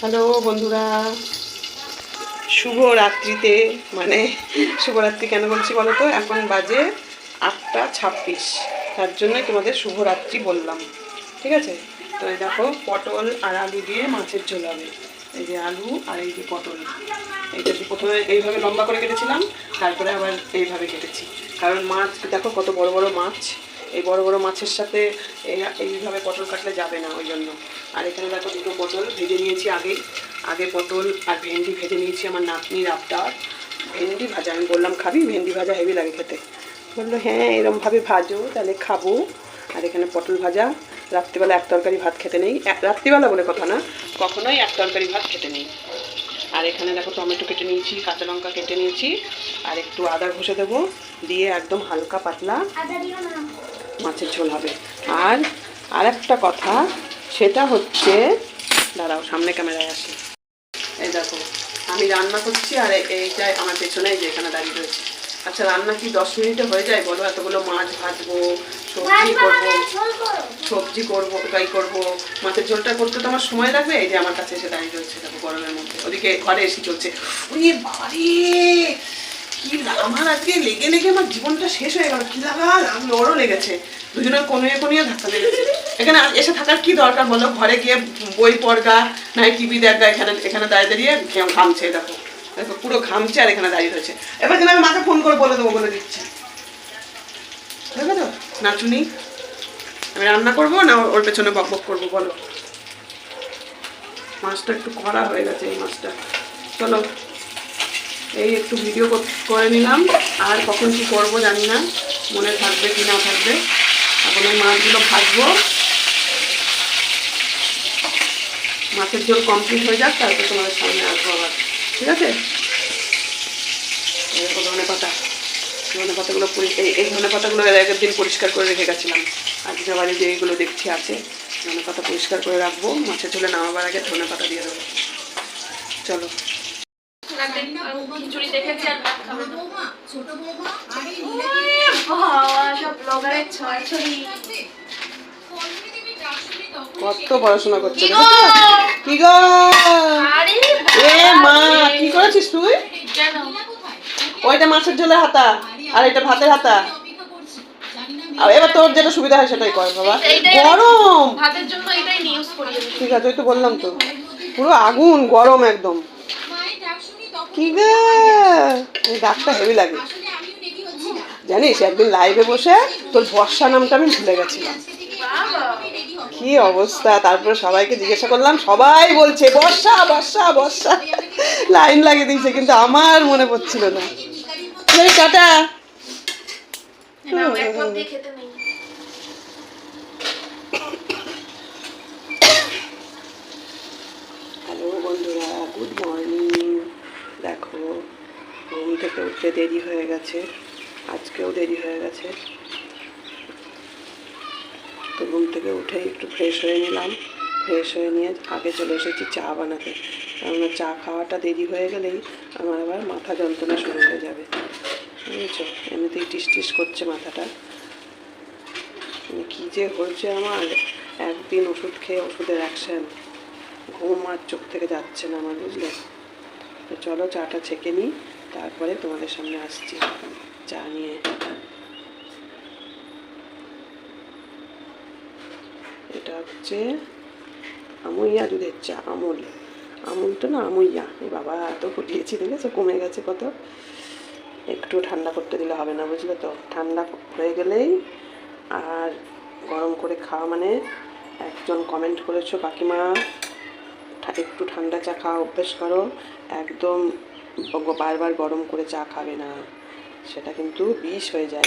Hello বন্ধুরা। শুভ রাত্রিতে মানে শুভরাত্রি কেন বলছি বলো তো এখন বাজে আটটা ছাব্বিশ। তার জন্যই তোমাদের শুভরাত্রি বললাম। ঠিক আছে? তো এই দেখো, পটল আর আলু দিয়ে মাছের ঝোল হবে। এই যে আলু আর এই যে পটল। এইটা প্রথমে এইভাবে লম্বা করে কেটেছিলাম, তারপরে আবার এইভাবে কেটেছি। কারণ মাছ, দেখো কত বড় বড় মাছ। এই বড় বড় মাছের সাথে এই- এইভাবে পটল কাটলে যাবে না ওই জন্য। আর এখানে দেখো দুটো পটল ভেজে নিয়েছি আগেই। আগে পটল আর ভেন্ডি ভেজে নিয়েছি আমার নাতনির আবদার। ভেন্ডি ভাজা, আমি বললাম, খাবি? ভেন্ডি ভাজা হেভি লাগে খেতে। বলল হ্যাঁ এরমভাবে ভাজো, তাহলে খাব। আর এখানে পটল ভাজা। রাত্রিবেলা এক তরকারি ভাত খেতে নেই। রাত্রিবেলা বলে কথা না, কখনোই এক তরকারি ভাত খেতে নেই। আর এখানে দেখো টমেটো কেটে নিয়েছি, কাঁচা লঙ্কা কেটে নিয়েছি। আর একটু আদা ঘষে দেবো, দিয়ে একদম হালকা পাতলা মাছের ঝোল হবে। আর আর একটা কথা সেটা হচ্ছে দাঁড়াও সামনে ক্যামেরায় আসি। এই দেখো আমি রান্না করছি আর এইটাই আমার পেছনে যে এখানে দাঁড়িয়ে রয়েছে। আচ্ছা রান্না কি দশ মিনিটে হয়ে যায়? বলো এতগুলো মাছ ভাজবো সবজি করব সবজি করব তাই করব। মাছের ঝোলটা করতে তো আমার সময় লাগবে? এই যে আমার কাছে এসে দাঁড়িয়ে রয়েছে দেখো গরমের মধ্যে। ওদিকে ঘরে এসে চলছে। ওরে বাড়ি! কি আমার আজকে লেগে লেগে আমার জীবনটা শেষ হয়ে গেল, কি লাগা লাগল ওরও লেগেছে। দুজনের কোনিয়ে কোনিয়ে ধাক্কা লেগেছে এখানে এসে থাকার কি দরকার বলো? ঘরে গিয়ে বই পড়গা, নাই টিভি দেখা এখানে এখানে দাঁড়িয়ে দাঁড়িয়ে ঘেম ঘামছে, দেখো। দেখো, পুরো ঘামছে আর এখানে দাঁড়িয়ে রয়েছে। এবার কিন্তু আমি মাকে ফোন করে বলে দেবো, বলে দিচ্ছি। দেখো তো, নাচুনি, আমি রান্না করব না ওর- ওর পেছনে বক বক করব, বলো? মাছটা একটু কড়া হয়ে গেছে এই মাছটা। চলো। এই একটু ভিডিও করে নিলাম। আর কখন কি করব জানি না। মনে থাকবে কি না থাকবে। এখন এই মাছগুলো ভাজবো। মাছের ঝোল কমপ্লিট হয়ে যাক, তারপর তোমাদের সামনে আসব আবার। ঠিক আছে? ধনে পাতা। ধনে পাতাগুলো এই এই ধনে পাতাগুলো এর আগের দিন পরিষ্কার করে রেখে গেছিলাম। আজকে বাড়ি যে এইগুলো দেখছি আছে, ধনে পাতা পরিষ্কার করে রাখব। মাছের ঝোলে নামাবার আগে ধনে পাতা দিয়ে দেবো। চলো। খিচুড়ি দেখেছি আর ছোট বৌমা সব ব্লগারের। কত পড়াশোনা করছে কি গো? কি গো? এ মা কি করেছিস তুই? ওইটা মাছের ঝোলে হাতা আর এটা ভাতের হাতা। অপেক্ষা করছি জানি না আর এবার তোর যেটা সুবিধা হয় সেটাই কর বাবা। গরম! ভাতের জন্য এটাই নিউজ করি। ঠিক আছে ওই তো বললাম তো। পুরো আগুন গরম একদম মায়ের ডাক শুনি তখন কি গে? ডাকটা হেভি লাগে। জানিস একদিন লাইভে বসে তোর বর্ষা নামটা আমি ভুলে গেছিলাম। কি অবস্থা? তারপরে সবাইকে জিজ্ঞাসা করলাম সবাই বলছে বর্ষা বর্ষা বর্ষা। লাইন লাগিয়ে দিয়েছে কিন্তু আমার মনে পড়ছিল না। টাটা। হ্যালো বন্ধুরা গুড মর্নিং ঘুম থেকে উঠতে দেরি হয়ে গেছে। আজকেও দেরি হয়ে গেছে। তো ঘুম থেকে উঠে একটু ফ্রেশ হয়ে নিলাম। ফ্রেশ হয়ে নিয়ে আগে চলে এসেছি চা বানাতে। কেননা চা খাওয়াটা দেরি হয়ে গেলেই আমার আবার মাথা যন্ত্রণা শুরু হয়ে যাবে। বুঝেছ? এমনিতেই টিস টিস করছে মাথাটা। মানে কী যে হয়েছে আমার? একদিন ওষুধ খেয়ে ওষুধের অ্যাকশন ঘুম আর চোখ থেকে যাচ্ছে না আমার, বুঝলে? তো চলো চাটা ছেঁকে নিই। তারপরে তোমাদের সামনে আসছি। চা নিয়ে। এটা হচ্ছে আমুইয়া দুধের চা, আমুল। আমুল তো না আমুইয়া। এই বাবা এত ফুটিয়েছি দেখেছ কমে গেছে কত? একটু ঠান্ডা করতে দিলে হবে না, বুঝলে তো? ঠান্ডা হয়ে গেলেই আর গরম করে খাওয়া মানে একজন কমেন্ট করেছ, কাকিমা একটু ঠান্ডা চা খাওয়া অভ্যেস করো। একদম গ- বারবার গরম করে চা খাবে না। সেটা কিন্তু বিষ হয়ে যায়।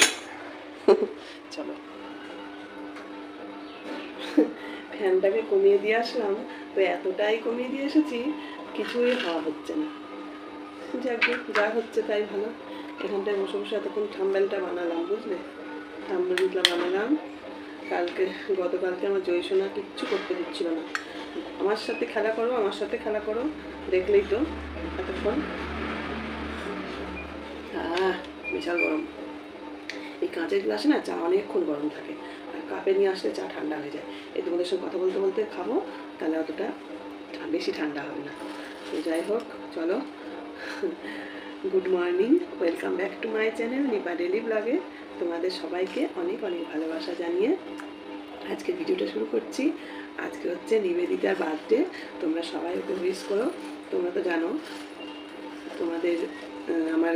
চলো। ফ্যানটাকে কমিয়ে দিয়ে আসলাম। তো এতটাই কমিয়ে দিয়ে এসেছি, কিছুই হওয়া হচ্ছে না। যাক যা হচ্ছে তাই ভালো। এখানটায় বসে বসে এতক্ষণ থাম্বেলটা বানালাম, বুঝলে? থাম্বেলটা বানালাম। কালকে, গতকালকে আমার জয়সোনা কিচ্ছু করতে দিচ্ছিল না। আমার সাথে খেলা করো, আমার সাথে খেলা করো। দেখলেই তো এতক্ষণ বিশাল গরম। এই কাঁচের গ্লাসে না চা অনেকক্ষণ গরম থাকে। আর কাপে নিয়ে আসলে চা ঠান্ডা হয়ে যায়। এই তোমাদের সঙ্গে কথা বলতে বলতে খাব, তাহলে অতটা বেশি ঠান্ডা হবে না। তো যাই হোক, চলো। Good morning, welcome back to my channel, Nipa daily ব্লগে। তোমাদের সবাইকে অনেক অনেক ভালোবাসা জানিয়ে আজকে ভিডিওটা শুরু করছি। আজকে হচ্ছে নিবেদিতার বার্থডে তোমরা সবাই ওকে উইশ করো। তোমরা তো জানো তোমাদের আমার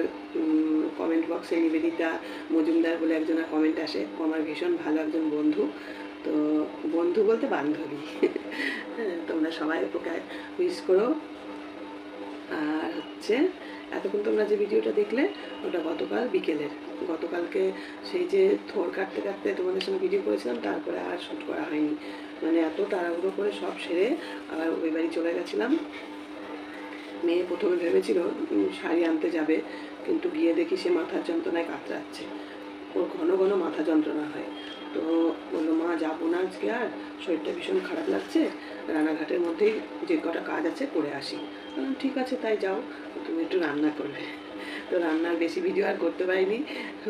কমেন্ট বক্সে নিবেদিতা মজুমদার বলে একজনের কমেন্ট আসে। আমার ভীষণ ভালো একজন বন্ধু। তো বন্ধু বলতে বান্ধবী। হ্যাঁ, তোমরা সবাই ওকে উইশ করো। আর হচ্ছে এতক্ষণ তোমরা যে ভিডিওটা দেখলে ওটা গতকাল বিকেলের। গতকালকে সেই যে থোর কাটতে কাটতে তোমাদের সঙ্গে ভিডিও করেছিলাম, তারপরে আর শ্যুট করা হয়নি। মানে এত তাড়াহুড়ো করে সব সেরে আবার ওই বাড়ি চলে গেছিলাম। মেয়ে প্রথমে ভেবেছিল শাড়ি আনতে যাবে, কিন্তু গিয়ে দেখি সে মাথার যন্ত্রণায় কাতরাচ্ছে। ওর ঘন ঘন মাথা যন্ত্রণা হয়। তো বলল, মা, যাব না আজকে আর, শরীরটা ভীষণ খারাপ লাগছে রানাঘাটের মধ্যেই যে কটা কাজ আছে, করে আসি। ঠিক আছে, তাই যাও, তুমি একটু রান্না করবে। তো রান্নার বেশি ভিডিও আর করতে পারিনি।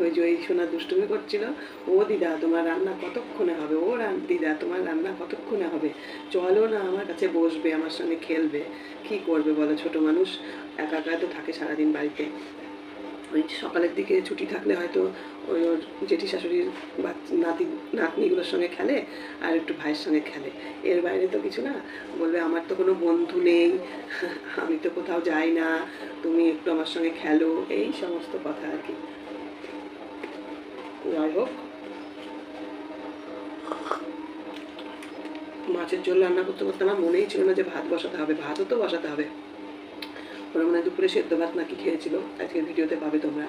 ওই যে ওই সোনা দুষ্টুমি করছিল। ও দিদা, তোমার রান্না কতক্ষণে হবে? ও দিদা, তোমার রান্না কতক্ষণে হবে? চলো না, আমার কাছে বসবে, আমার সঙ্গে খেলবে। কি করবে বলো ছোট মানুষ? একা একা তো থাকে সারাদিন বাড়িতে। ওই সকালের দিকে ছুটি থাকলে হয়তো ওই ওর জেঠি শাশুড়ির নাতি, নাতনিগুলোর সঙ্গে খেলে আর একটু ভাইয়ের সঙ্গে খেলে। এর বাইরে তো কিছু না। বলবে, আমার তো কোনো বন্ধু নেই। আমি তো কোথাও যাই না। তুমি একটু আমার সঙ্গে খেলো। এই সমস্ত কথা আর কি। যাই হোক। মাছের ঝোল রান্না করতে করতে আমার মনেই ছিল না যে ভাত বসাতে হবে। ভাতও তো বসাতে হবে। ওরা দুপুরে সেদ্ধ ভাত নাকি খেয়েছিল। আজকের ভিডিওতে পাবে তোমরা।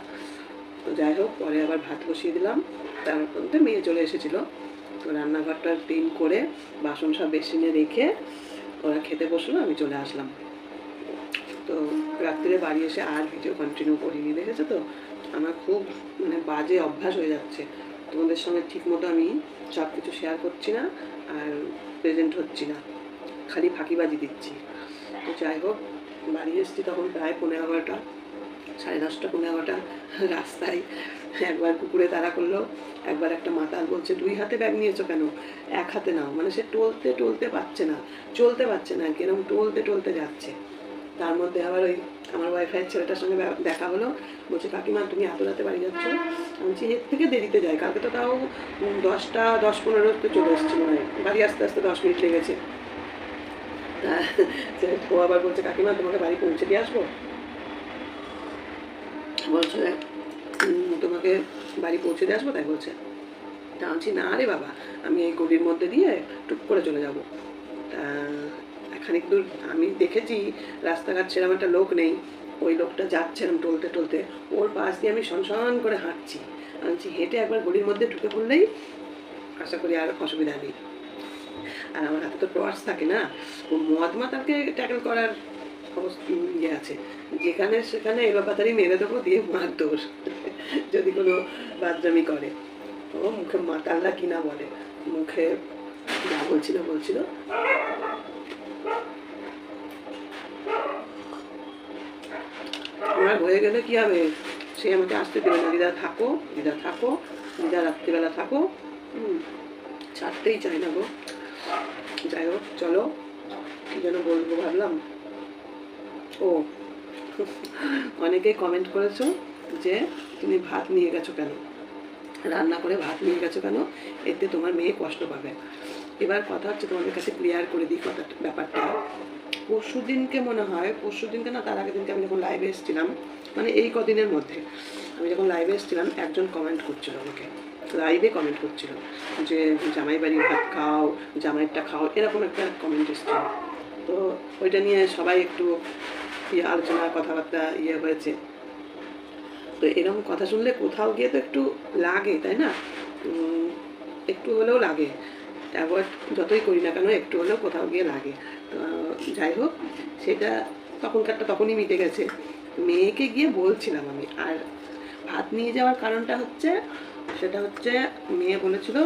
তো যাই হোক, পরে আবার ভাত বসিয়ে দিলাম। তার মধ্যে মেয়ে চলে এসেছিল। তো রান্নাঘরটা ক্লিন করে বাসন সব বেসিনে রেখে ওরা খেতে বসল, আমি চলে আসলাম। তো রাত্রিরে বাড়ি এসে আর ভিডিও কন্টিনিউ করিনি, দেখেছ তো? আমার খুব মানে বাজে অভ্যাস হয়ে যাচ্ছে। তোমাদের সঙ্গে ঠিক মতো আমি সব কিছু শেয়ার করছি না আর প্রেজেন্ট হচ্ছি না। খালি ফাঁকিবাজি দিচ্ছি। তো যাই হোক বাড়ি এসেছি তখন প্রায় পনেরো এগারোটা সাড়ে দশটা, পনেরো এগারোটা রাস্তায় একবার কুকুরে তাড়া করল, একবার একটা মাতাল বলছে, দুই হাতে ব্যাগ নিয়েছো কেন? এক হাতে নাও। মানে সে টলতে টলতে পারছে না, চলতে পারছে না, কিরম টলতে টলতে যাচ্ছে। তার মধ্যে আবার ওই আমার ওয়াইফাইয়ের ছেলেটার সঙ্গে দেখা হলো, বলছে, কাকিমা, তুমি এত রাতে বাড়ি যাচ্ছ? আমি এর থেকে দেরিতে যাই, কালকে তো তাও দশটা, দশ পনেরোতে চলে এসেছি মানে বাড়ি আসতে আসতে দশ মিনিট লেগেছে। ও আবার বলছে কাকিমা তোমাকে বাড়ি পৌঁছে দিয়ে আসব? বলছে তোমাকে বাড়ি পৌঁছে দিয়ে আসব? তাই বলছে। তা বলছি, না রে বাবা আমি এই গলির মধ্যে দিয়ে টুক করে চলে যাব। তা খানিক দূর আমি দেখেছি রাস্তাঘাট সেরকম একটা লোক নেই। ওই লোকটা যাচ্ছে এরম টলতে টলতে। ওর পাশ দিয়ে আমি সনসন করে হাঁটছি। আমি হেঁটে একবার গলির মধ্যে ঢুকে পড়লেই আশা করি আর অসুবিধা নেই। আর আমার হাতে তো থাকে না। ও করার ইয়ে আছে। যেখানে সেখানে এবার পাতারি মেরে দেবো, দিয়ে মার দোষ যদি কোনো করে। ও মুখে কিনা বলে? মুখে যা বলছিল বলছিল। আমার হয়ে গেলে কি হবে? সে আমাকে আসতে দেবে না। দিদা থাকো দিদা থাকো, দিদা রাত্রিবেলা থাকো। হুম ছাড়তেই চাই না গো। যাই হোক, চলো। কি যেন বলব ভাবলাম। ও অনেকেই কমেন্ট করেছ যে তুমি ভাত নিয়ে গেছো কেন? রান্না করে ভাত নিয়ে গেছো কেন? এতে তোমার মেয়ে কষ্ট পাবে। এবার কথা হচ্ছে তোমাদের কাছে ক্লিয়ার করে দিই কথা, ব্যাপারটা। পরশু দিনকে মনে হয় পরশু দিনকে না, তার আগের দিনকে আমি যখন লাইভে এসেছিলাম মানে এই কদিনের মধ্যে, আমি যখন লাইভে এসেছিলাম, একজন কমেন্ট করছিল আমাকে। লাইভে কমেন্ট করছিল যে জামাই বাড়ির ভাত খাও জামাইটা খাও। এরকম একটা কমেন্ট এসেছিল। তো ওইটা নিয়ে সবাই একটু ইয়ে আলোচনা, কথাবার্তা ইয়ে হয়েছে। তো এরকম কথা শুনলে কোথাও গিয়ে তো একটু লাগে, তাই না? একটু হলেও লাগে। অ্যাভয়েড যতই করি না কেন, একটু হলেও কোথাও গিয়ে লাগে। তো যাই হোক, সেটা তখনকারটা তখনই মিটে গেছে। মেয়েকে গিয়ে বলছিলাম আমি, আর ভাত নিয়ে যাওয়ার কারণটা হচ্ছে সেটা হচ্ছে মেয়ে বলেছিল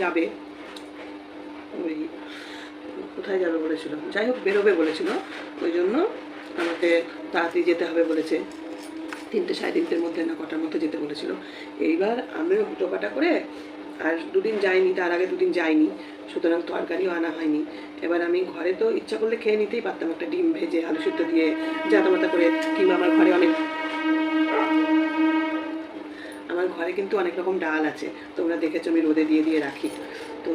যাবে। ওই কোথায় যাবে বলেছিল? যাই হোক, বেরোবে বলেছিল। ওই জন্য আমাকে তাড়াতাড়ি যেতে হবে বলেছে। তিনটে সাড়ে তিনটের মধ্যে না কটার মধ্যে যেতে বলেছিল। এইবার আমিও হুটোপাটা করে আর দুদিন যায়নি তার আগে দুদিন যাইনি, সুতরাং তরকারিও আনা হয়নি। এবার আমি ঘরে তো ইচ্ছা করলে খেয়ে নিতেই পারতাম, একটা ডিম ভেজে আলু সিদ্ধ দিয়ে জাতা মাতা করে, কিংবা আমার ঘরে অনেক ঘরে কিন্তু অনেক রকম ডাল আছে। তোমরা দেখেছ আমি রোদে দিয়ে দিয়ে রাখি। তো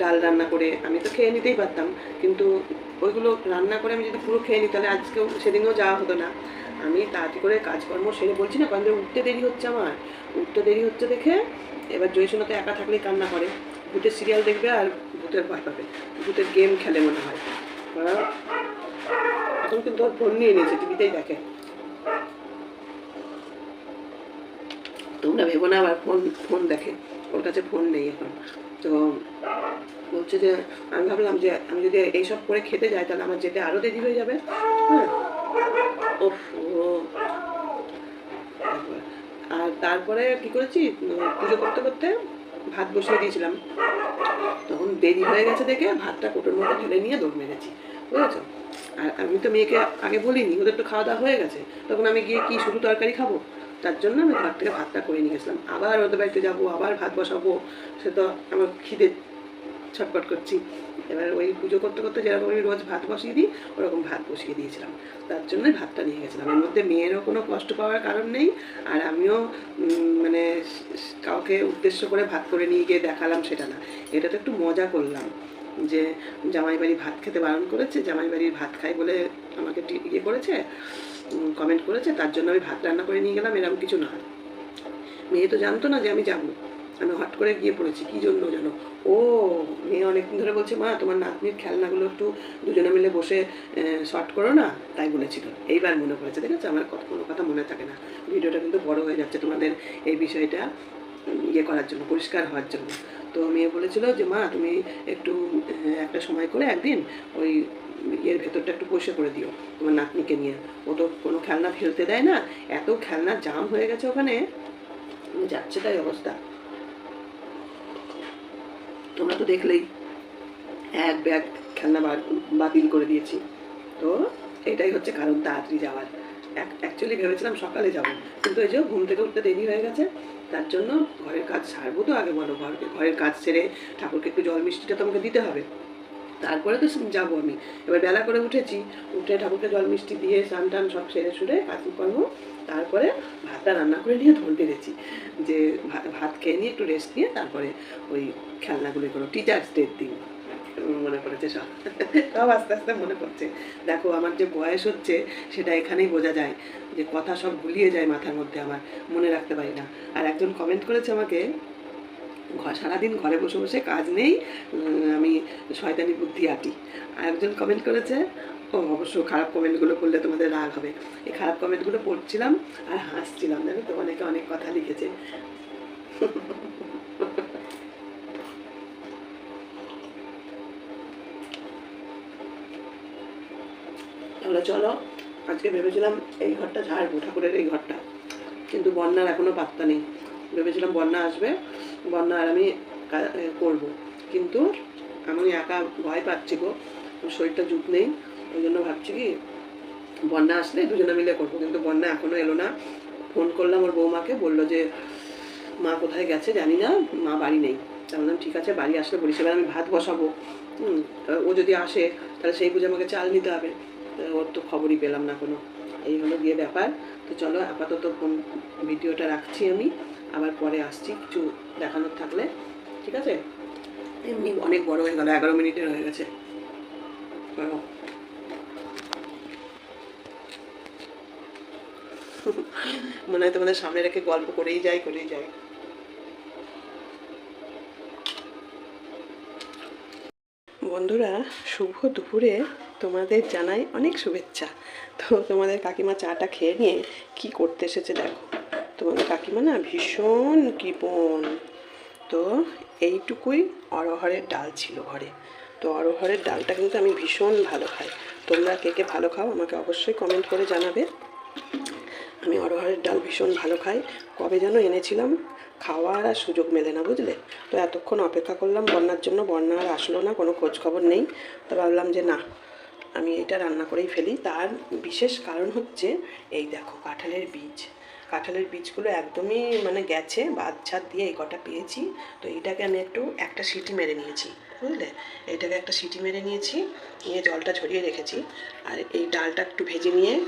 ডাল রান্না করে আমি তো খেয়ে নিতেই পারতাম। কিন্তু ওইগুলো রান্না করে আমি যদি পুরো খেয়ে নিই, তাহলে আজকেও সেদিনও যাওয়া হতো না। আমি তাড়াতাড়ি করে কাজকর্ম সেরে বলছি না, কারণ উঠতে দেরি হচ্ছে আমার। উঠতে দেরি হচ্ছে দেখে এবার জয়সোনা তো একা থাকলেই কান্না করে। ভূতের সিরিয়াল দেখবে আর ভূতের ভয় পাবে। ভূতের গেম খেলে মনে হয়। এখন কিন্তু ওর ফোন নিয়ে নিয়েছে টিভিতেই দেখে। তোমরা ভেবো না, আবার ফোন ফোন দেখে। ওর কাছে ফোন নেই এখন। তো বলছে যে, আমি ভাবলাম যে, আমি যদি এইসব করে খেতে যাই, তাহলে আমার যেতে আরও দেরি হয়ে যাবে। হ্যাঁ? আর তারপরে কি করেছি? পুজো করতে করতে ভাত বসিয়ে দিয়েছিলাম। তখন দেরি হয়ে গেছে দেখে ভাতটা কোটোর মধ্যে ঢেলে নিয়ে দৌড় মেরেছি। বুঝেছ? আর আমি তো মেয়েকে আগে বলিনি, ওদের তো খাওয়া দাওয়া হয়ে গেছে। তখন আমি গিয়ে কি শুধু তরকারি খাব? তার জন্য আমি ঘর থেকে ভাতটা করে নিয়ে গেছিলাম। আবার ওদের বাড়িতে যাব, আবার ভাত বসাবো, সে তো আমার খিদে ছটপট করছি। এবার ওই পুজো করতে করতে যেরকম আমি রোজ ভাত বসিয়ে দিই, ওরকম ভাত বসিয়ে দিয়েছিলাম। তার জন্যই ভাতটা নিয়ে গেছিলাম। এর মধ্যে মেয়েরও কোনো কষ্ট পাওয়ার কারণ নেই, আর আমিও মানে কাউকে উদ্দেশ্য করে ভাত করে নিয়ে গিয়ে দেখালাম সেটা না। এটা তো একটু মজা করলাম যে জামাই বাড়ি ভাত খেতে বারণ করেছে জামাই বাড়ির ভাত খাই বলে আমাকে ইয়ে করেছে। কমেন্ট করেছে, তার জন্য আমি ভাত রান্না করে নিয়ে গেলাম, এরকম কিছু না। মেয়ে তো জানতো না যে আমি যাব। আমি হট করে গিয়ে পড়েছি, কী জন্য জানো? ও, মেয়ে অনেকদিন ধরে বলছে, মা, তোমার নাতনির খেলনাগুলো একটু দুজনে মিলে বসে শর্ট করো না? তাই বলেছিল। এইবার মনে পড়েছে ঠিক আছে আমার কোনো কথা মনে থাকে না। ভিডিওটা কিন্তু বড় হয়ে যাচ্ছে তোমাদের এই বিষয়টা। ইয়ে করার জন্য, পরিষ্কার হওয়ার জন্য। তো মেয়ে বলেছিল যে, মা, তুমি একটু একটা সময় করে একদিন ওই ইয়ের ভেতরটা একটু পরিষ্কার করে দিও, তোমার নাতনিকে নিয়ে। ও তো কোনো খেলনা ফেলতে দেয় না, এত খেলনা জাম হয়ে গেছে ওখানে। যাচ্ছে তাই অবস্থা। তোমরা তো দেখলেই, এক ব্যাগ খেলনা বাতিল করে দিয়েছি। তো এটাই হচ্ছে কারণ তাড়াতাড়ি যাওয়ার। অ্যাকচুয়ালি ভেবেছিলাম সকালে যাব। কিন্তু এই যে ঘুম থেকে উঠতে দেরি হয়ে গেছে, তার জন্য ঘরের কাজ সারবো তো আগে বলো ঘর ঘরের কাজ সেরে ঠাকুরকে একটু জল মিষ্টিটা তোমাকে দিতে হবে। তারপরে তো যাব আমি। এবার বেলা করে উঠেছি, উঠে ঠাকুরকে জল মিষ্টি দিয়ে স্নান টান সব সেরে সুরে কাজকর্ম তারপরে ভাতটা রান্না করে নিয়ে ধর বেড়েছি যে ভাত খেয়ে নিয়ে একটু রেস্ট নিয়ে তারপরে ওই খেলনাগুলো করো টিচার্স ডের দিন। মনে পড়েছে সব? সব আস্তে আস্তে মনে পড়ছে। দেখো, আমার যে বয়স হচ্ছে, সেটা এখানেই বোঝা যায় যে কথা সব ভুলিয়ে যায় মাথার মধ্যে আমার, মনে রাখতে পারি না। আর একজন কমেন্ট করেছে আমাকে সারাদিন ঘরে বসে বসে কাজ নেই আমি শয়তানি বুদ্ধি আটি আর একজন কমেন্ট করেছে, ও, অবশ্য খারাপ কমেন্টগুলো করলে তোমাদের রাগ হবে। এই খারাপ কমেন্টগুলো পড়ছিলাম আর হাসছিলাম, জানো তো? অনেকে অনেক কথা লিখেছে। তাহলে চলো আজকে ভেবেছিলাম এই ঘরটা ঝাড়বো ঠাকুরের এই ঘরটা। কিন্তু বন্যার এখনও পাত্তা নেই। ভেবেছিলাম বন্যা আসবে বন্যা আর আমি করব। কিন্তু আমি একা ভয় পাচ্ছি গো শরীরটা জুত নেই। ওই জন্য ভাবছি কি বন্যা আসলে দুজনে মিলে করব। কিন্তু বন্যা এখনও এলো না। ফোন করলাম ওর বৌমাকে বলল যে মা কোথায় গেছে জানি না মা বাড়ি নেই। তা বললাম ঠিক আছে বাড়ি আসলে বলিস এবার আমি ভাত বসাবো। হুম, ও যদি আসে তাহলে সেই বুঝে আমাকে চাল নিতে হবে। ওর তো খবরই পেলাম না কোনো। এই হলো গিয়ে ব্যাপার। তো চলো আপাতত ভিডিওটা রাখছি আমি। আবার পরে আসছি কিছু দেখানোর থাকলে। ঠিক আছে? এমনি। অনেক বড় হয়ে গেল এগারো মিনিটের হয়ে গেছে। মনে হয় তোমাদের সামনে রেখে গল্প করেই যাই করেই যাই। বন্ধুরা শুভ দুপুরে তোমাদের জানাই অনেক শুভেচ্ছা। তো তোমাদের কাকিমা চাটা খেয়ে নিয়ে কি করতে এসেছে দেখো। তোমাদের কাকিমা না ভীষণ কৃপণ। তো এইটুকুই অরহরের ডাল ছিল ঘরে। তো অরহরের ডালটা কিন্তু আমি ভীষণ ভালো খাই। তোমরা কে কে ভালো খাও আমাকে অবশ্যই কমেন্ট করে জানাবে। আমি অরহরের ডাল ভীষণ ভালো খাই। কবে যেন এনেছিলাম, খাওয়ার আর সুযোগ মেলে না, বুঝলে? তো এতক্ষণ অপেক্ষা করলাম, বন্যার জন্য বন্যা আর আসলো না, কোনো খোঁজ খবর নেই। তো ভাবলাম যে না আমি এটা রান্না করেই ফেলি। তার বিশেষ কারণ হচ্ছে, এই দেখো কাঁঠালের বীজ। কাঁঠালের বীজগুলো একদমই মানে গেছে, বাদ ছাদ দিয়ে এই কটা পেয়েছি। তো এইটাকে আমি একটু, একটা সিটি মেরে নিয়েছি, বুঝলে? এইটাকে একটা সিটি মেরে নিয়েছি, নিয়ে জলটা ঝরিয়ে রেখেছি। আর এই ডালটা একটু ভেজে নিয়ে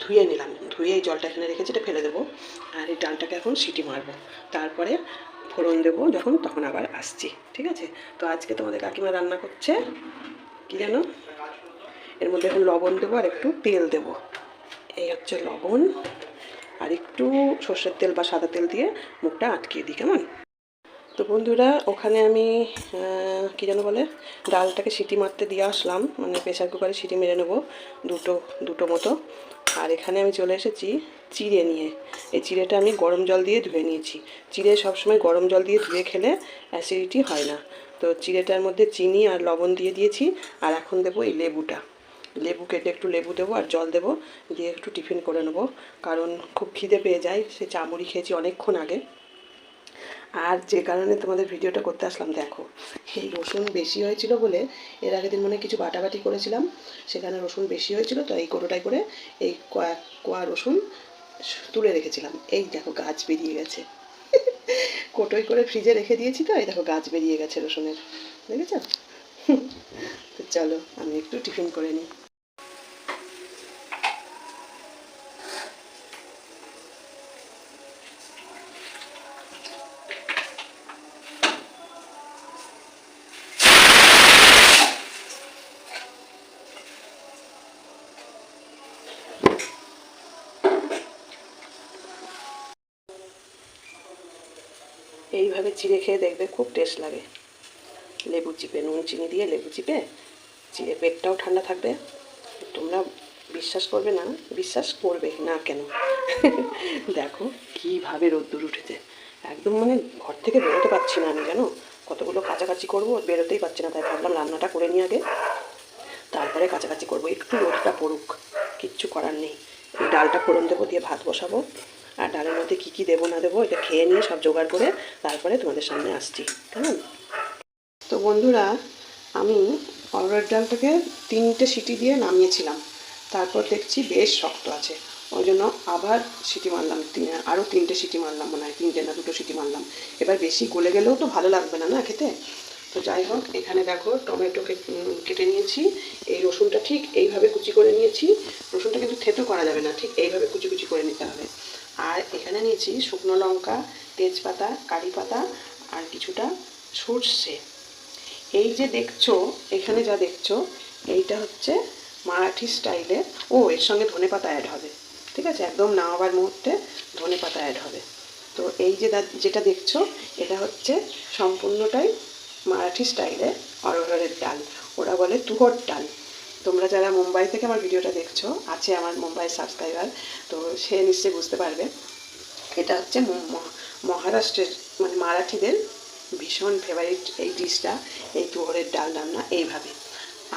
ধুয়ে নিলাম। ধুয়ে এই জলটা এখানে রেখেছি, এটা ফেলে দেবো। আর এই ডালটাকে এখন সিটি মারবো। তারপরে ফোড়ন দেবো যখন, তখন আবার আসছি, ঠিক আছে? তো আজকে তোমাদের কাকিমা রান্না করছে, কি জানো? এর মধ্যে এখন লবণ দেবো আর একটু তেল দেবো। এই হচ্ছে লবণ। আর একটু সর্ষের তেল বা সাদা তেল দিয়ে মুখটা আটকিয়ে দিই, কেমন? তো বন্ধুরা, ওখানে আমি কি যেন বলে, ডালটাকে সিটি মারতে দিয়ে আসলাম। মানে প্রেশার কুকারে সিটি মেরে নেব দুটো দুটো মতো। আর এখানে আমি চলে এসেছি চিড়ে নিয়ে। এই চিড়েটা আমি গরম জল দিয়ে ধুয়ে নিয়েছি। চিড়ে সবসময় গরম জল দিয়ে ধুয়ে খেলে অ্যাসিডিটি হয় না। তো চিড়েটার মধ্যে চিনি আর লবণ দিয়ে দিয়েছি। আর এখন দেবো এই লেবুটা। লেবু কেটে একটু লেবু দেবো আর জল দেবো, দিয়ে একটু টিফিন করে নেব। কারণ খুব খিদে পেয়ে যায়, সে চামড়ি খেয়েছি অনেকক্ষণ আগে। আর যে কারণে তোমাদের ভিডিওটা করতে আসলাম, দেখো। এই রসুন বেশি হয়েছিল বলে এর আগের দিন মনে কিছু বাটাবাটি করেছিলাম, সেখানে রসুন বেশি হয়েছিল, তো এই কোটোটাই করে এই কয়েক কোয়া রসুন তুলে রেখেছিলাম। এই দেখো গাছ বেরিয়ে গেছে। কোটোই করে ফ্রিজে রেখে দিয়েছি তো, এই দেখো গাছ বেরিয়ে গেছে রসুনের। দেখেছ? তো চলো, আমি একটু টিফিন করে নিই। এইভাবে চিড়ে খেয়ে দেখবে, খুব টেস্ট লাগে। লেবু চিপে, নুন চিনি দিয়ে লেবু চিপে, চিড়ে পেটটাও ঠান্ডা থাকবে। তোমরা বিশ্বাস করবে না, বিশ্বাস করবে না কেন? দেখো কীভাবে রোদ্দুর উঠেছে। একদম মানে ঘর থেকে বেরোতে পারছি না আমি, জানো? কতগুলো কাছাকাছি করব বেরোতেই পারছি না, তাই ভাবলাম রান্নাটা করে নিই আগে। তারপরে কাছাকাছি করব, একটু রোদটা পড়ুক, কিচ্ছু করার নেই। ডালটা ফোড়ন দেবো দিয়ে ভাত বসাবো। আর ডালের মধ্যে কী কী দেবো না দেবো এটা খেয়ে নিয়ে সব জোগাড় করে তারপরে তোমাদের সামনে আসছি কেমন? তো বন্ধুরা আমি অরড়ের ডালটাকে তিনটে সিটি দিয়ে নামিয়েছিলাম তারপর দেখছি বেশ শক্ত আছে ওই জন্য আবার সিটি মারলাম আরও তিনটে সিটি মারলাম মনে হয় তিনটে না দুটো সিটি মারলাম এবার বেশি গলে গেলেও তো ভালো লাগবে না না খেতে? তো যাই হোক এখানে দেখো টমেটো কে- উম, কেটে নিয়েছি এই রসুনটা ঠিক এইভাবে কুচি করে নিয়েছি রসুনটা কিন্তু থেতো করা যাবে না ঠিক এইভাবে কুচি কুচি করে নিতে হবে। আর এখানে নিয়েছি শুকনো লঙ্কা, তেজপাতা, কারি পাতা আর কিছুটা সর্ষে। এই যে দেখছ, এখানে যা দেখছ, এইটা হচ্ছে মারাঠি স্টাইলের ও, এর সঙ্গে ধনে পাতা অ্যাড হবে। ঠিক আছে? একদম নামাবার মুহূর্তে ধনে পাতা অ্যাড হবে। তো এই যে যেটা দেখছ, এটা হচ্ছে সম্পূর্ণটাই মারাঠি স্টাইলের অরহরের ডাল। ওরা বলে তুহর ডাল। তোমরা যারা মুম্বাই থেকে আমার ভিডিওটা দেখছ, আছে আমার মুম্বাই সাবস্ক্রাইবার তো সে নিশ্চয়ই বুঝতে পারবে। এটা হচ্ছে মহারাষ্ট্রের মানে মারাঠিদের ভীষণ ফেভারিট এই ডিশটা, এই তুহরের ডাল রান্না এইভাবে।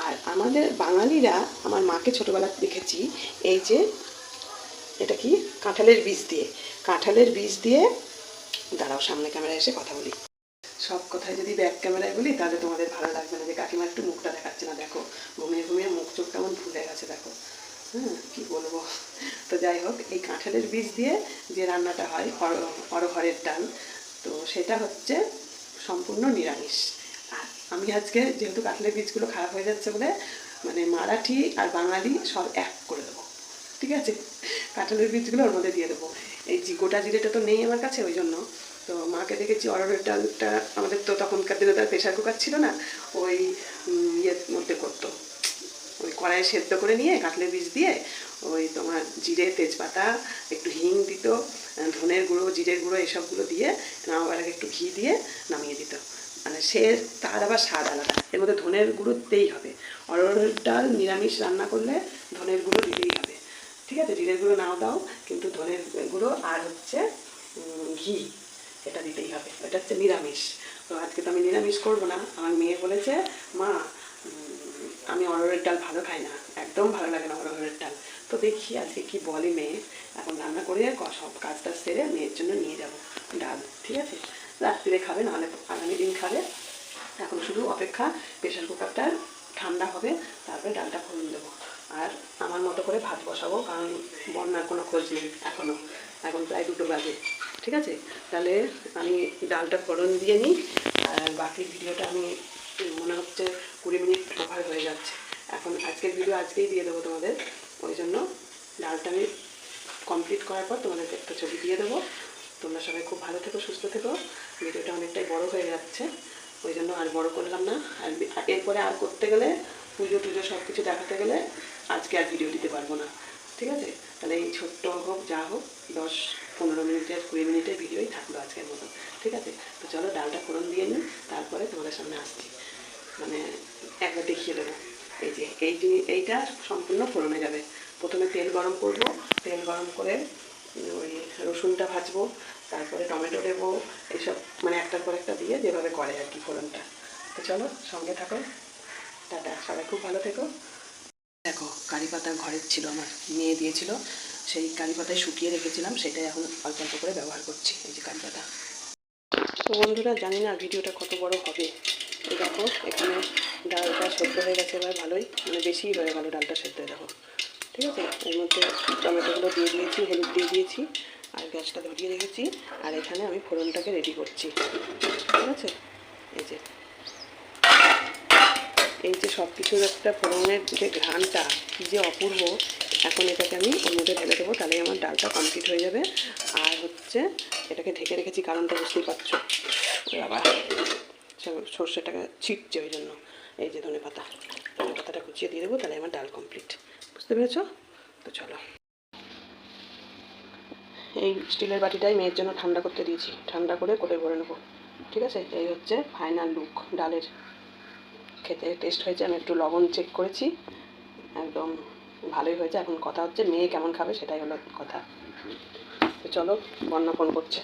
আর আমাদের বাঙালিরা, আমার মাকে ছোটোবেলা দেখেছি, এই যে এটা কি? কাঁঠালের বীজ দিয়ে। কাঁঠালের বীজ দিয়ে দাঁড়াও, সামনে ক্যামেরায় এসে কথা বলি। সব কথায় যদি ব্যাক ক্যামেরায় বলি, তাহলে তোমাদের ভালো লাগবে না যে কাকিমা একটু মুখটা দেখাচ্ছে না দেখো ঘুমিয়ে ঘুমিয়ে মুখ চোখ গেছে দেখো। হ্যাঁ কী বলব? তো যাই হোক, এই কাঁঠালের বীজ দিয়ে যে রান্নাটা হয়, অর- অরহরের ডাল, তো সেটা হচ্ছে সম্পূর্ণ নিরামিষ। আর আমি আজকে যেহেতু কাঁঠালের বীজগুলো খারাপ হয়ে যাচ্ছে বলে মানে মারাঠি আর বাঙালি সব এক করে দেবো। ঠিক আছে? কাঁঠালের বীজগুলো ওর মধ্যে দিয়ে দেবো। এই গোটা জিরেটা তো নেই আমার কাছে, ওই জন্য। তো মাকে দেখেছি অরহরের ডালটা আমাদের তো তখনকার দিনে তার প্রেশার কুকার ছিল না, ওই ইয়ের মধ্যে করতো। ওই কড়াইয়ে সেদ্ধ করে নিয়ে কাটলে বীজ দিয়ে ওই তোমার জিরে, তেজপাতা, একটু হিং দিত ধনের গুঁড়ো, জিরের গুঁড়ো, এসবগুলো দিয়ে নামাবার আগে একটু ঘি দিয়ে নামিয়ে দিত। মানে সে, তার আবার স্বাদ আলাদা। এর মধ্যে ধনের গুঁড়ো দিতেই হবে। অরহরের ডাল নিরামিষ রান্না করলে ধনের গুঁড়ো দিতেই হবে। ঠিক আছে? জিরের গুঁড়ো নাও দাও, কিন্তু ধনের গুঁড়ো আর হচ্ছে ঘি, এটা দিতেই হবে। এটা হচ্ছে নিরামিষ। তো আজকে তো আমি নিরামিষ করব না। আমার মেয়ে বলেছে, মা আমি অরহরের ডাল ভালো খাই না, একদম ভালো লাগে না অরহরের ডাল। তো দেখি আজকে কি বলে মেয়ে, এখন রান্না করে সব কাজটা সেরে মেয়ের জন্য নিয়ে যাব ডাল, ঠিক আছে? রাত্রিরে খাবে, নাহলে আগামী দিন খাবে। এখন শুধু অপেক্ষা, প্রেশার কুকারটা ঠান্ডা হবে, তারপরে ডালটা ফোড়ন দেবো। আর আমার মতো করে ভাত বসাবো, কারণ বন্যার কোনো খোঁজ নেই এখনও এখন প্রায় দুটো বাজে, ঠিক আছে? তাহলে আমি ডালটা ফোড়ন দিয়ে নিই, আর বাকি ভিডিওটা আমি মনে হচ্ছে কুড়ি মিনিট ওভার হয়ে যাচ্ছে। এখন আজকের ভিডিও আজকেই দিয়ে দেবো তোমাদের। ওই জন্য ডালটা আমি কমপ্লিট করার পর তোমাদেরকে একটা ছবি দিয়ে দেবো। তোমরা সবাই খুব ভালো থেকো, সুস্থ থেকো। ভিডিওটা অনেকটাই বড় হয়ে যাচ্ছে। ওই জন্য আর বড় করলাম না। আর এরপরে আর করতে গেলে, পুজো টুজো সব কিছু দেখাতে গেলে আজকে আর ভিডিও দিতে পারব না। ঠিক আছে? তাহলে এই ছোট্ট হোক, যা হোক, দশ, পনেরো মিনিটের, কুড়ি মিনিটের ভিডিওই থাকল আজকের মতো। ঠিক আছে? তো চলো ডালটা ফোড়ন দিয়ে নিই, তারপরে তোমাদের সামনে আসছি। মানে একবার দেখিয়ে দেবো। এই যে, এই জিনি- এইটা সম্পূর্ণ ফোড়নে যাবে। প্রথমে তেল গরম করব। তেল গরম করে ওই রসুনটা ভাজবো। তারপরে টমেটো দেবো। এইসব মানে একটার পর একটা দিয়ে যেভাবে করে আর কি ফোড়নটা। তো চলো, সঙ্গে থাকো। টাটা, সবাই খুব ভালো থেকো। দেখো কারি পাতা ঘরের ছিল আমার, মেয়ে দিয়েছিল। সেই কারি পাতায় শুকিয়ে রেখেছিলাম, সেটাই এখন অল্প অল্প করে ব্যবহার করছি, এই যে কারি পাতা তো বন্ধুরা, জানি না ভিডিওটা কত বড় হবে। দেখো, এখানে ডালটা সেদ্ধ হয়ে গেছে এবার ভালোই। মানে বেশিই হয়ে গেল ডালটা সেদ্ধ হয়ে দেখো। ঠিক আছে? এর মধ্যে টমেটোগুলো দিয়ে দিয়েছি, হলুদ দিয়ে দিয়েছি, আর গ্যাসটা ধরিয়ে রেখেছি। আর এখানে আমি ফোড়নটাকে রেডি করছি। ঠিক আছে? এই যে। এই যে সব কিছুর একটা ফোড়নের যে ঘ্রাণটা, কী যে অপূর্ব, এখন এটাকে আমি মধ্যে ঢেলে দেবো তাহলে আমার ডালটা কমপ্লিট হয়ে যাবে। আর হচ্ছে, এটাকে ঢেকে রেখেছি কারণটা বুঝতেই পারছ। আবার সর্ষেটাকে ছিটছে ওই জন্য এই যে ধনে পাতা। ধনে পাতাটা কুচিয়ে দিয়ে দেবো, তাহলে আমার ডাল কমপ্লিট বুঝতে পেরেছ? তো চলো। এই স্টিলের বাটিটাই মেয়ের জন্য ঠান্ডা করতে দিয়েছি। ঠান্ডা করে কোটে ভরে নেব। ঠিক আছে? এই হচ্ছে ফাইনাল লুক ডালের। খেতে টেস্ট হয়েছে, আমি একটু লবণ চেক করেছি। একদম ভালোই হয়েছে। এখন কথা হচ্ছে, মেয়ে কেমন খাবে সেটাই হলো কথা। তো চলো, বন্যা ফোন করছে।